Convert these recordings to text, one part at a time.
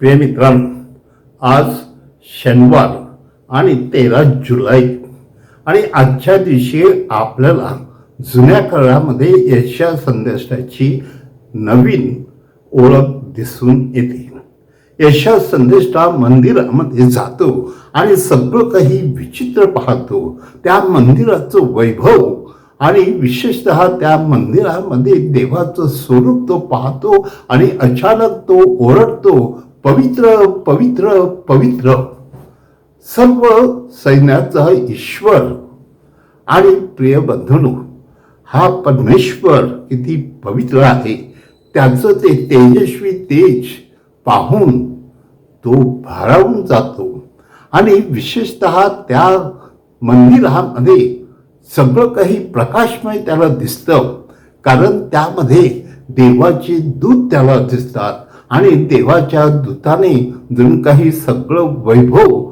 प्रिय मित्रांनो आज शनिवार आणि तेरा जुलै. आणि आजच्या दिवशी आपल्याला जुन्या काळामध्ये यशा संदेशाची नवीन ओळख दिसून येते. यशा संदेष्टा मंदिरामध्ये जातो आणि सगळं काही विचित्र पाहतो. त्या मंदिराचं वैभव आणि विशेषतः त्या मंदिरामध्ये देवाचं स्वरूप तो पाहतो आणि अचानक तो ओरडतो पवित्र पवित्र पवित्र. सर्व सैन्याचा ईश्वर आणि प्रियबंधनू हा परमेश्वर किती पवित्र आहे त्याचं ते तेजस्वी तेज पाहून तो भारावून जातो. आणि विशेषत त्या मंदिरामध्ये सगळं काही प्रकाशमय त्याला दिसतं कारण त्यामध्ये देवाचे दूत त्याला दिसतात. आणि देवाच्या दूताने जणू काही सगळं वैभव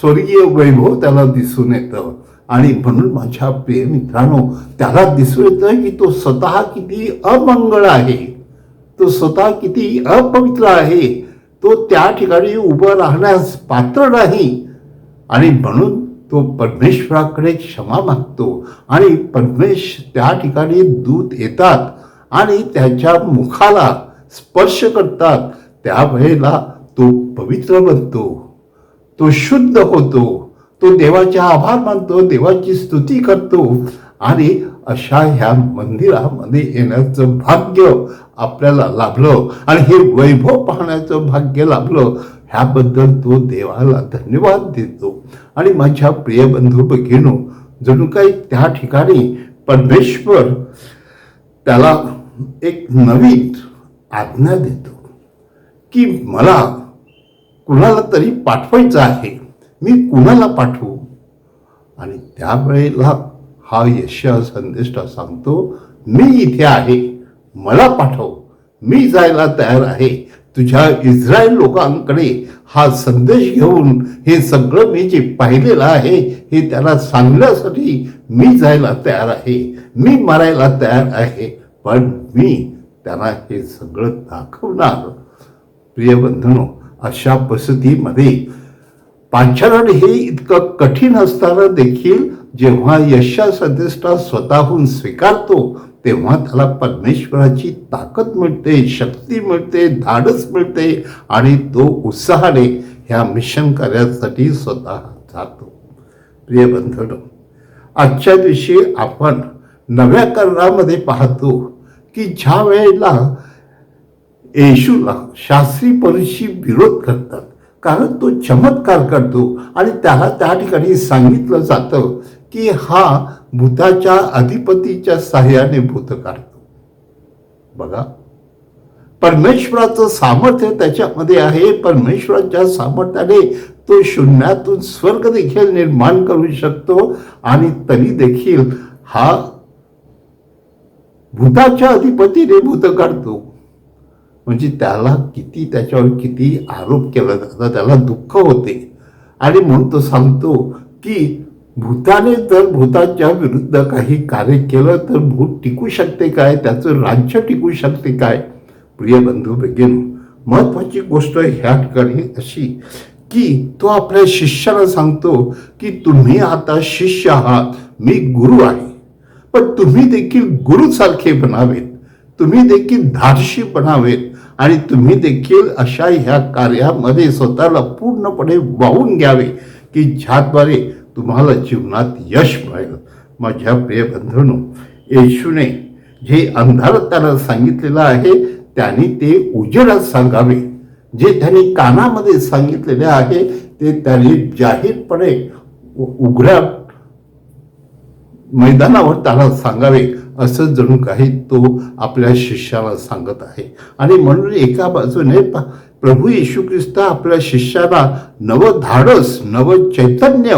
स्वर्गीय वैभव त्याला दिसून येतं. आणि म्हणून माझ्या प्रिय मित्रांनो त्याला दिसून येतं की तो स्वतः किती अमंगळ आहे. तो स्वतः किती अपवित्र आहे. तो त्या ठिकाणी उभं राहण्यास पात्र नाही. आणि म्हणून तो परमेश्वराकडे क्षमा मागतो. आणि परमेश त्या ठिकाणी दूत येतात आणि त्याच्या मुखाला स्पर्श करतात त्यावेळेला तो पवित्र बनतो तो शुद्ध होतो तो देवाचे आभार मानतो देवाची स्तुती करतो आणि अशा ह्या मंदिरामध्ये येण्याचं भाग्य आपल्याला लाभलं आणि हे वैभव पाहण्याचं भाग्य लाभलं ह्याबद्दल तो देवाला धन्यवाद देतो. आणि माझ्या प्रिय बंधू भगिनो जणू काही त्या ठिकाणी परमेश्वर त्याला एक नवीन आज्ञा देतो की मला कुणाला तरी पाठवायचं आहे. मी कुणाला पाठवू? आणि त्यावेळेला हा यशा संदेष्टा सांगतो मी इथे आहे. मला पाठव. मी जायला तयार आहे. तुझ्या इस्रायल लोकांकडे हा संदेश घेऊन हे सगळं मी जे पाहिलेलं आहे हे त्याला सांगण्यासाठी मी जायला तयार आहे. मी मारायला तयार आहे. पण मी त्यांना हे सगळं दाखवणार. प्रियबंधनो अशा परिस्थितीमध्ये पांचारण हे इतकं कठीण असताना देखील जेव्हा यशा सदेष्टा स्वतःहून स्वीकारतो तेव्हा त्याला परमेश्वराची ताकद मिळते शक्ती मिळते धाडस मिळते आणि तो उत्साहाने ह्या मिशन कार्यासाठी स्वतः जातो. प्रिय बंधन आजच्या दिवशी आपण नव्या करारामध्ये पाहतो. की ज्या वेळेला येशूला शास्त्री परीशी विरोध करतात कारण तो चमत्कार करतो आणि त्याला त्या ठिकाणी सांगितलं जातं की हा भूताच्या अधिपतीच्या साह्याने भूत काढतो. बघा परमेश्वराचं सामर्थ्य त्याच्यामध्ये आहे परमेश्वराच्या सामर्थ्याने तो शून्यातून स्वर्ग देखील निर्माण करू शकतो आणि तरी देखील हा भूताच्या अधिपतीने भूत काढतो. म्हणजे त्याला किती त्याच्यावर किती आरोप केला जातात त्याला दुःख होते. आणि म्हणून तो सांगतो की भूताने जर भूताच्या विरुद्ध काही कार्य केलं तर भूत टिकू शकते काय? त्याचं राज्य टिकू शकते काय? प्रिय बंधू भगिन महत्वाची गोष्ट ह्या ठिकाणी अशी की तो आपल्या शिष्याला सांगतो की तुम्ही आता शिष्य आहात मी गुरु आहे. पण तुम्ही देखील गुरुसारखे बनावेत. तुम्ही देखील धाडशी बनावेत. आणि तुम्ही देखील अशा ह्या कार्यामध्ये स्वतःला पूर्णपणे वाहून घ्यावे की ज्याद्वारे तुम्हाला जीवनात यश मिळेल. माझ्या प्रिय बंधूंनो येशूने जे अंधारात त्याला सांगितलेलं आहे त्याने ते उजेडात सांगावे. जे त्याने कानामध्ये सांगितलेले आहे ते त्याने जाहीरपणे उ- उघड्या मैदानावर त्याला सांगावे असं जणू काही तो आपल्या शिष्याला सांगत आहे. आणि म्हणून एका बाजूने प्रभू येशू ख्रिस्त आपल्या शिष्याला नवं धाडस नवं चैतन्य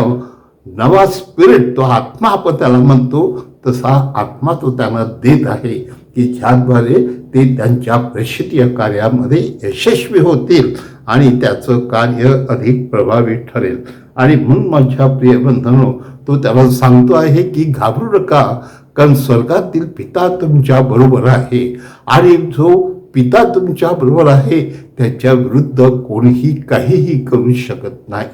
नवा स्पिरिट तो आत्मा आपण त्याला म्हणतो तसा आत्मा तो त्यांना देत आहे की ज्याद्वारे ते त्यांच्या प्रेषितीय कार्यामध्ये यशस्वी होतील. आणि त्याचं कार्य अधिक प्रभावी ठरेल. आणि म्हणून माझ्या प्रिय बंधनो तो त्याला सांगतो आहे की घाबरू नका कारण स्वर्गातील पिता तुमच्या बरोबर आहे. आणि जो पिता तुमच्या बरोबर आहे त्याच्या विरुद्ध कोणीही काहीही करू शकत नाही.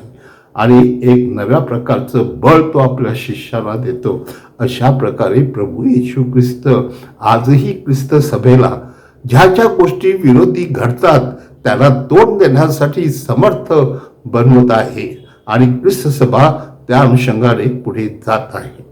आणि एक नव्या प्रकारचं बळ तो आपल्या शिष्याला देतो. अशा प्रकारे प्रभू येशू ख्रिस्त आजही ख्रिस्त सभेला ज्या ज्या गोष्टी विरोधी घडतात त्याला तोंड देण्यासाठी समर्थ बनवत आहे. आणि ख्रिस्त सभा त्या अनुषंगाने पुढे जात आहे.